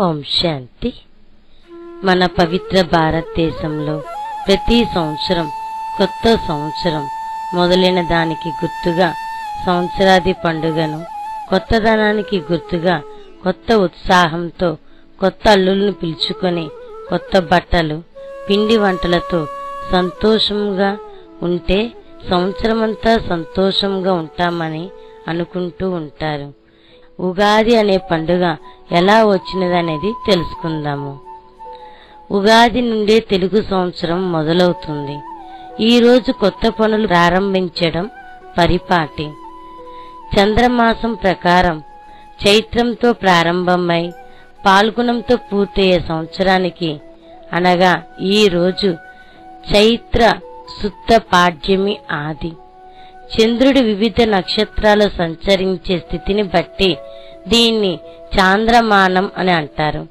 ఓం శాంతి. మన పవిత్ర భారతదేశంలో ప్రతి సంవత్సరం కొత్త సంవత్సరం మొదలైన దానికి గుర్తుగా సంవత్సరాది పండుగను కొత్తదనానికి గుర్తుగా కొత్త ఉత్సాహంతో కొత్త అల్లుల్ని పిలుచుకొని కొత్త బట్టలు పిండి వంటలతో సంతోషంగా ఉంటే సంవత్సరమంతా సంతోషంగా ఉంటామని అనుకుంటూ ఉంటారు. ఉగాది అనే పండుగ ఎలా వచ్చినదనేది తెలుసుకుందాము. ఉగాది నుండే తెలుగు సంవత్సరం మొదలవుతుంది. ఈరోజు కొత్త పనులు ప్రారంభించడం పరిపాటి. చంద్రమాసం ప్రకారం చైత్రంతో ప్రారంభమై పాల్గొనంతో పూర్తయ్యే సంవత్సరానికి అనగా ఈ రోజు చైత్ర శుద్ధ పాడ్యమి ఆది. చంద్రుడి వివిధ నక్షత్రాలు సంచరించే స్థితిని బట్టి దీన్ని చాంద్రమానం అని అంటారు.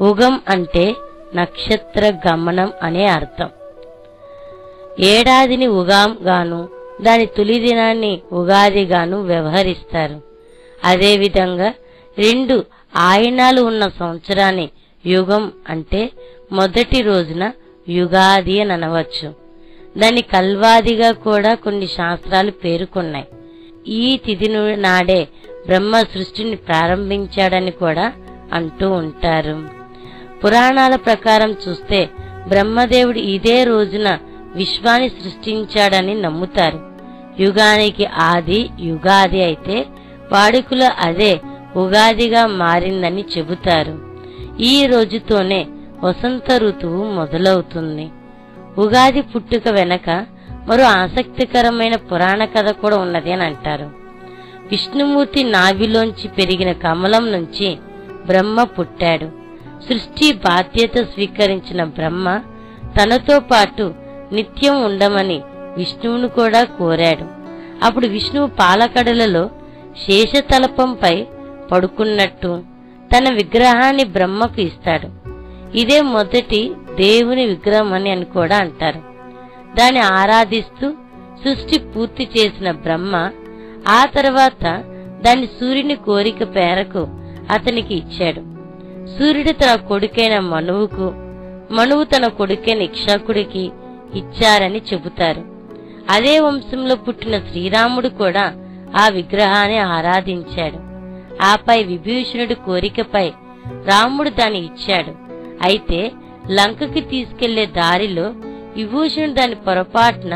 ఉగం అంటే నక్షత్ర గమనం అనే అర్థం. ఏడాదిని ఉగాం గాను దాని తొలి దినాన్ని ఉగాదిగాను వ్యవహరిస్తారు. అదేవిధంగా రెండు ఆయనాలు ఉన్న సంవత్సరాన్ని యుగం అంటే మొదటి రోజున యుగాది అని అనవచ్చు. దాని కల్వాదిగా కూడా కొన్ని శాస్త్రాలు పేర్కొన్నాయి. ఈ తిథి నాడే బ్రహ్మ సృష్టిని ప్రారంభించాడని కూడా అంటూ ఉంటారు. పురాణాల ప్రకారం చూస్తే బ్రహ్మదేవుడు ఇదే రోజున విశ్వాన్ని సృష్టించాడని నమ్ముతారు. యుగానికి ఆది యుగాది అయితే వాడుకలో అదే ఉగాదిగా మారిందని చెబుతారు. ఈ రోజుతోనే వసంత ఋతువు మొదలవుతుంది. ఉగాది పుట్టుక వెనక మరో ఆసక్తికరమైన పురాణ కథ కూడా ఉన్నది అని అంటారు. విష్ణుమూర్తి నాభిలోంచి పెరిగిన కమలం నుంచి బ్రహ్మ పుట్టాడు. సృష్టి బాధ్యత స్వీకరించిన బ్రహ్మ తనతో పాటు నిత్యం ఉండమని విష్ణువును కూడా కోరాడు. అప్పుడు విష్ణువు పాలకడలలో శేషతలపంపై పడుకున్నట్టు తన విగ్రహాన్ని బ్రహ్మకు ఇస్తాడు. ఇదే మొదటి దేవుని విగ్రహం అని అని కూడా అంటారు. దాన్ని ఆరాధిస్తూ సృష్టి పూర్తి చేసిన బ్రహ్మ ఆ తర్వాత దాన్ని సూర్యుని కోరిక పేరకు అతనికి ఇచ్చాడు. సూర్యుడు తన కొడుకైన మనువుకు మనువు తన కొడుకైన ఇక్షకుడికి ఇచ్చారని చెబుతారు. అదే వంశంలో పుట్టిన శ్రీరాముడు కూడా ఆ విగ్రహాన్ని ఆరాధించాడు. ఆపై విభీషణుడి కోరికపై రాముడు దాన్ని ఇచ్చాడు. అయితే లంకకి తీసుకెళ్ళే దారిలో విభూషణుడు దాని పొరపాటున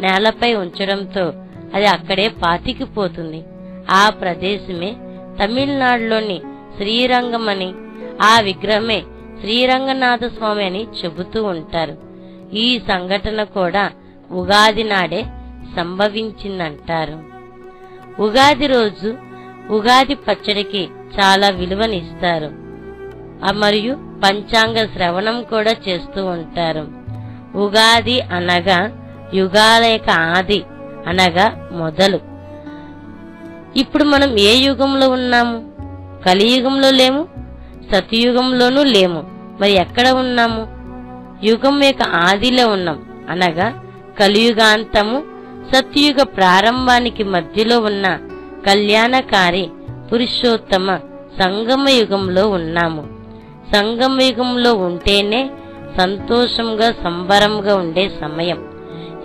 నేలపై ఉంచడంతో అది అక్కడే పాతికిపోతుంది. ఆ ప్రదేశమే తమిళనాడులోని శ్రీరంగమని ఆ విగ్రహమే శ్రీరంగనాథ స్వామి అని చెబుతూ ఉంటారు. ఈ సంఘటన కూడా ఉగాది నాడే సంభవించిందంటారు. ఉగాది రోజు ఉగాది పచ్చడికి చాలా విలువనిస్తారు. మరియు పంచాంగ శ్రవణం కూడా చేస్తూ ఉంటారు. ఉగాది అనగా యుగాల యొక్క ఆది అనగా మొదలు. ఇప్పుడు మనం ఏ యుగంలో ఉన్నాము? కలియుగంలో లేము? సతయుగంలోనూ లేము. మరి ఎక్కడ ఉన్నాము? యుగం యొక్క ఆదిలో ఉన్నాం. అనగా కలియుగాంతము సత్యుగ ప్రారంభానికి మధ్యలో ఉన్న కళ్యాణకారి పురుషోత్తమ సంగమ యుగంలో ఉన్నాము. సంగమ యుగంలో ఉంటేనే సంతోషంగా సంబరంగా ఉండే సమయం.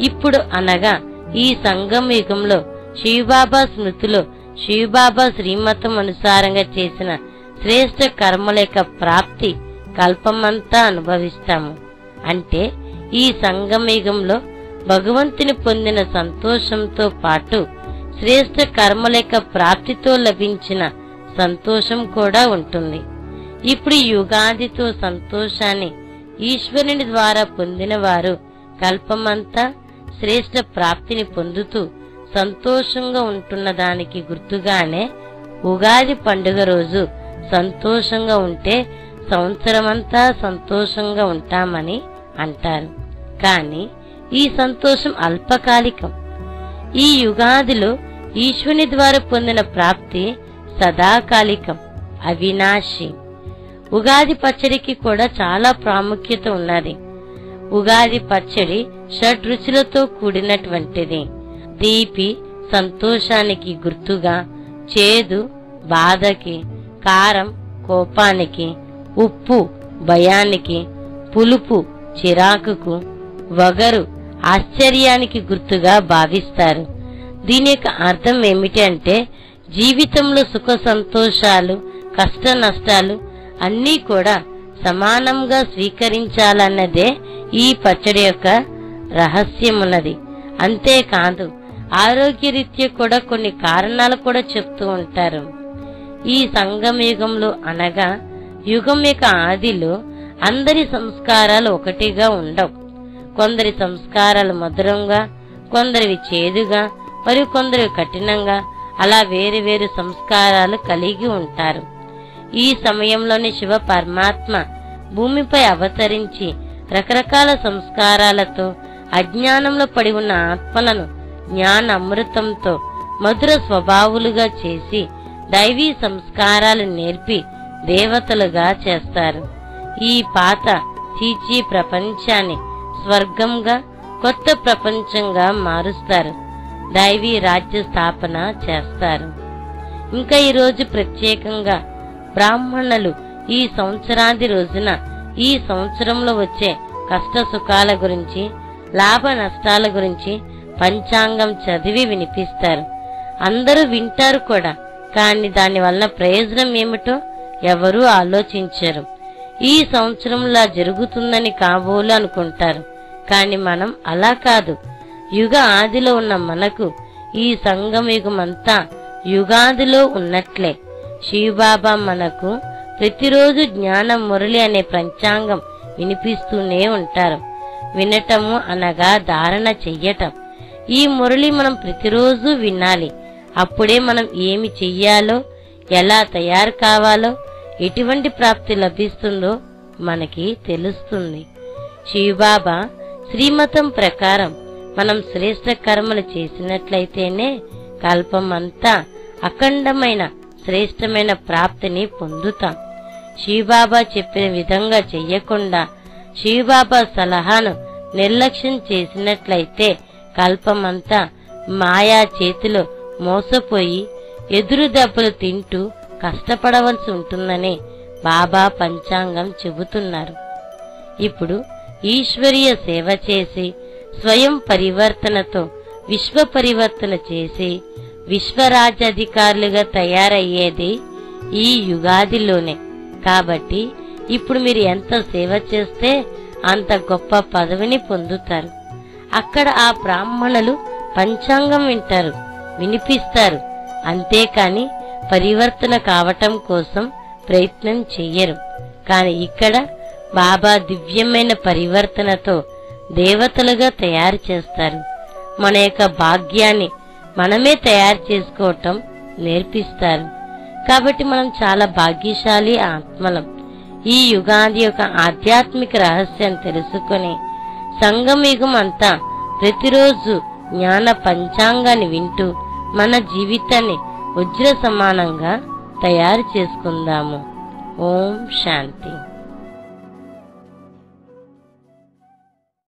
ఇప్పుడు అనగా ఈ సంఘం యుగంలో శివబాబా స్మృతిలో శివబాబా శ్రీమతం అనుసారంగా చేసిన శ్రేష్ట కర్మల యొక్క ప్రాప్తి కల్పమంతా అనుభవిస్తాము. అంటే ఈ సంగమయుగంలో భగవంతుని పొందిన సంతోషంతో పాటు శ్రేష్ట కర్మల యొక్క ప్రాప్తితో లభించిన సంతోషం కూడా ఉంటుంది. ఇప్పుడు యుగాదితో సంతోషాన్ని ఈశ్వరుని ద్వారా పొందిన వారు కల్పమంతా శ్రేష్ట ప్రాప్తిని పొందుతూ సంతోషంగా ఉంటున్న దానికి గుర్తుగానే ఉగాది పండుగ రోజు సంతోషంగా ఉంటే సంవత్సరమంతా సంతోషంగా ఉంటామని అంటారు. కానీ ఈ సంతోషం అల్పకాలికం. ఈ యుగాదిలో ఈశ్వరుని ద్వారా పొందిన ప్రాప్తి సదాకాలికం అవినాశి. ఉగాది పచ్చడికి కూడా చాలా ప్రాముఖ్యత ఉన్నది. ఉగాది పచ్చడి షడ్రుచులతో కూడినటువంటిది. తీపి సంతోషానికి గుర్తుగా చేదు బాధకి కారం కోపానికి ఉప్పు భయానికి పులుపు చిరాకుకు వగరు ఆశ్చర్యానికి గుర్తుగా భావిస్తారు. దీని యొక్క అర్థం ఏమిటంటే జీవితంలో సుఖ సంతోషాలు కష్ట నష్టాలు అన్నీ కూడా సమానంగా స్వీకరించాలన్నదే ఈ పచ్చడి యొక్క రహస్యమున్నది. అంతేకాదు ఆరోగ్యరీత్యా కూడా కొన్ని కారణాలు కూడా చెప్తూ ఉంటారు. ఈ సంగమ యుగంలో అనగా యుగం యొక్క ఆదిలో అందరి సంస్కారాలు ఒకటిగా ఉండవు. కొందరి సంస్కారాలు మధురంగా కొందరివి చేదుగా మరియు కొందరు కఠినంగా అలా వేరు వేరు సంస్కారాలు కలిగి ఉంటారు. ఈ సమయంలోనే శివ పరమాత్మ భూమిపై అవతరించి రకరకాల సంస్కారాలతో అజ్ఞానంలో పడి ఉన్న ఆత్మలను జ్ఞాన అమృతంతో మధుర స్వభావులుగా చేసి దైవీ సంస్కారాలు నేర్పి దేవతలుగా చేస్తారు. ఈ పాత చీచీ ప్రపంచాన్ని స్వర్గంగా కొత్త ప్రపంచంగా మారుస్తారు. దైవీ రాజ్య స్థాపన చేస్తారు. ఇంకా ఈరోజు ప్రత్యేకంగా బ్రాహ్మణులు ఈ సంవత్సరాది రోజున ఈ సంవత్సరంలో వచ్చే కష్ట సుఖాల గురించి లాభ నష్టాల గురించి పంచాంగం చదివి వినిపిస్తారు. అందరూ వింటారు కూడా కానీ దానివల్ల ప్రయోజనం ఏమిటో ఎవరూ ఆలోచించరు. ఈ సంవత్సరంలా జరుగుతుందని కాబోలు అనుకుంటారు కానీ మనం అలా కాదు. యుగ ఆదిలో ఉన్న మనకు ఈ సంగమయుగమంతా యుగాదిలో ఉన్నట్లే. శివబాబా మనకు ప్రతిరోజు జ్ఞానం మురళి అనే పంచాంగం వినిపిస్తూనే ఉంటారు. వినటము అనగా ధారణ చెయ్యటం. ఈ మురళి మనం ప్రతిరోజు వినాలి. అప్పుడే మనం ఏమి చెయ్యాలో ఎలా తయారు కావాలో ఎటువంటి ప్రాప్తి లభిస్తుందో మనకి తెలుస్తుంది. శివబాబా శ్రీమతం ప్రకారం మనం శ్రేష్ట కర్మలు చేసినట్లయితేనే కల్పమంతా అఖండమైన శ్రేష్టమైన ప్రాప్తిని పొందుతాం. శివబాబా చెప్పిన విధంగా చెయ్యకుండా శివబాబా సలహాను నిర్లక్ష్యం చేసినట్లయితే కల్పమంతా మాయా చేతిలో మోసపోయి ఎదురు దెబ్బలు తింటూ కష్టపడవలసి ఉంటుందని బాబా పంచాంగం చెబుతున్నారు. ఇప్పుడు ఈశ్వరీయ సేవ చేసి స్వయం పరివర్తనతో విశ్వ పరివర్తన చేసి విశ్వరాజ్యాధికారులుగా తయారయ్యేది ఈ యుగాదిలోనే. కాబట్టి ఇప్పుడు మీరు ఎంత సేవ చేస్తే అంత గొప్ప పదవిని పొందుతారు. అక్కడ ఆ బ్రాహ్మణులు పంచాంగం వింటారు వినిపిస్తారు. అంతేకాని పరివర్తన కావటం కోసం ప్రయత్నం చెయ్యరు. కాని ఇక్కడ బాబా దివ్యమైన పరివర్తనతో దేవతలుగా తయారు చేస్తారు. మన యొక్క భాగ్యాన్ని మనమే తయారు చేసుకోవటం నేర్పిస్తారు. కాబట్టి మనం చాలా భాగ్యశాలి ఆత్మలం. ఈ యుగాది యొక్క ఆధ్యాత్మిక రహస్యం తెలుసుకొని సంగమయుగం అంతా ప్రతిరోజు జ్ఞాన పంచాంగాన్ని వింటూ మన జీవితాన్ని వజ్ర సమానంగా తయారు చేసుకుందాము. ఓం శాంతి.